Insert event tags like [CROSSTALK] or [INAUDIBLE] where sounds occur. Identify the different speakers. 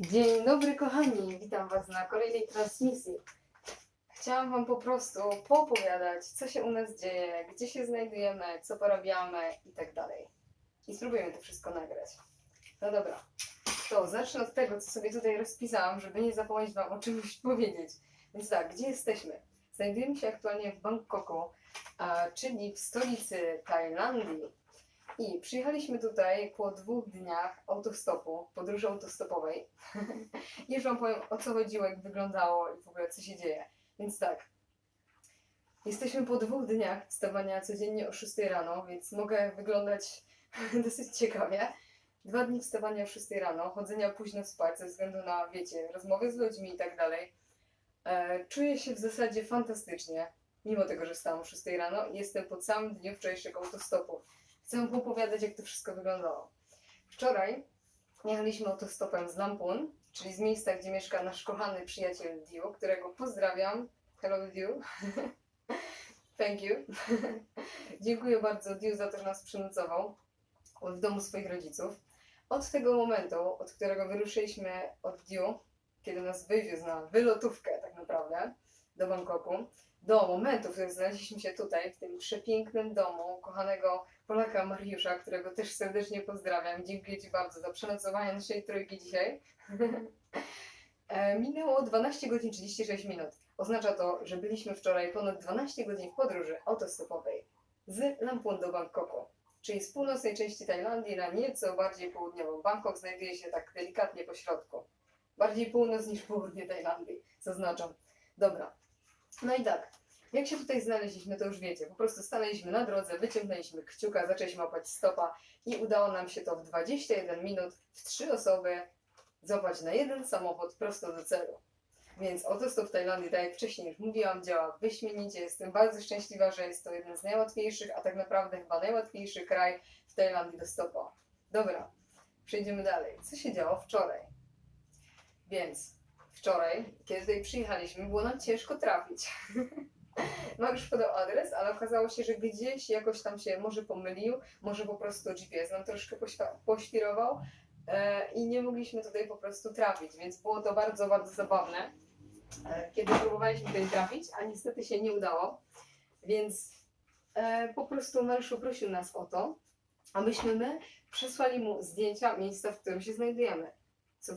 Speaker 1: Dzień dobry kochani, witam Was na kolejnej transmisji. Chciałam Wam po prostu poopowiadać, co się u nas dzieje, gdzie się znajdujemy, co porabiamy i tak dalej. I spróbujemy to wszystko nagrać. No dobra, to zacznę od tego, co sobie tutaj rozpisałam, żeby nie zapomnieć Wam o czymś [LAUGHS] powiedzieć. Więc tak, gdzie jesteśmy? Znajdujemy się aktualnie w Bangkoku, czyli w stolicy Tajlandii. I przyjechaliśmy tutaj po dwóch dniach autostopu, podróży autostopowej. [LAUGHS] Już Wam powiem o co chodziło, jak wyglądało i w ogóle co się dzieje. Więc tak, jesteśmy po dwóch dniach wstawania codziennie o 6 rano, więc mogę wyglądać [LAUGHS] dosyć ciekawie. Dwa dni wstawania o 6 rano, chodzenia późno spać ze względu na, wiecie, rozmowy z ludźmi i tak dalej. E, Czuję się w zasadzie fantastycznie, mimo tego, że wstałam o 6 rano jestem po całym dniu wczorajszego autostopu. Chcę opowiadać, jak to wszystko wyglądało. Wczoraj jechaliśmy autostopem z Lampun, czyli z miejsca, gdzie mieszka nasz kochany przyjaciel Dio, którego pozdrawiam. Hello Dio. [LAUGHS] Thank you. [LAUGHS] Dziękuję bardzo Dio za to, że nas przynocował w domu swoich rodziców. Od tego momentu, od którego wyruszyliśmy od Dio, kiedy nas wywiózł na wylotówkę tak naprawdę do Bangkoku, do momentu, w którym znaleźliśmy się tutaj, w tym przepięknym domu kochanego Polaka Mariusza, którego też serdecznie pozdrawiam. Dziękuję Ci bardzo za przenocowanie naszej trójki dzisiaj. [LAUGHS] E, Minęło 12 godzin 36 minut. Oznacza to, że byliśmy wczoraj ponad 12 godzin w podróży autostopowej z Lampun do Bangkoku, czyli z północnej części Tajlandii na nieco bardziej południową. Bangkok znajduje się tak delikatnie po środku. Bardziej północ niż południe Tajlandii, zaznaczam. Dobra. No i tak, jak się tutaj znaleźliśmy, to już wiecie. Po prostu stanęliśmy na drodze, wyciągnęliśmy kciuka, zaczęliśmy łapać stopa i udało nam się to w 21 minut w trzy osoby złapać na jeden samochód prosto do celu. Więc autostop w Tajlandii, tak jak wcześniej już mówiłam, działa wyśmienicie. Jestem bardzo szczęśliwa, że jest to jeden z najłatwiejszych, a tak naprawdę chyba najłatwiejszy kraj w Tajlandii do stopa. Dobra, przejdziemy dalej. Co się działo wczoraj? Więc wczoraj, kiedy tutaj przyjechaliśmy, było nam ciężko trafić. [LAUGHS] Mariusz podał adres, ale okazało się, że gdzieś jakoś tam się może pomylił, może po prostu GPS nam troszkę poświrował e, i nie mogliśmy tutaj po prostu trafić, więc było to bardzo, bardzo zabawne, e, kiedy próbowaliśmy tutaj trafić, a niestety się nie udało, więc e, po prostu Mariusz poprosił nas o to, abyśmy my przesłali mu zdjęcia miejsca, w którym się znajdujemy.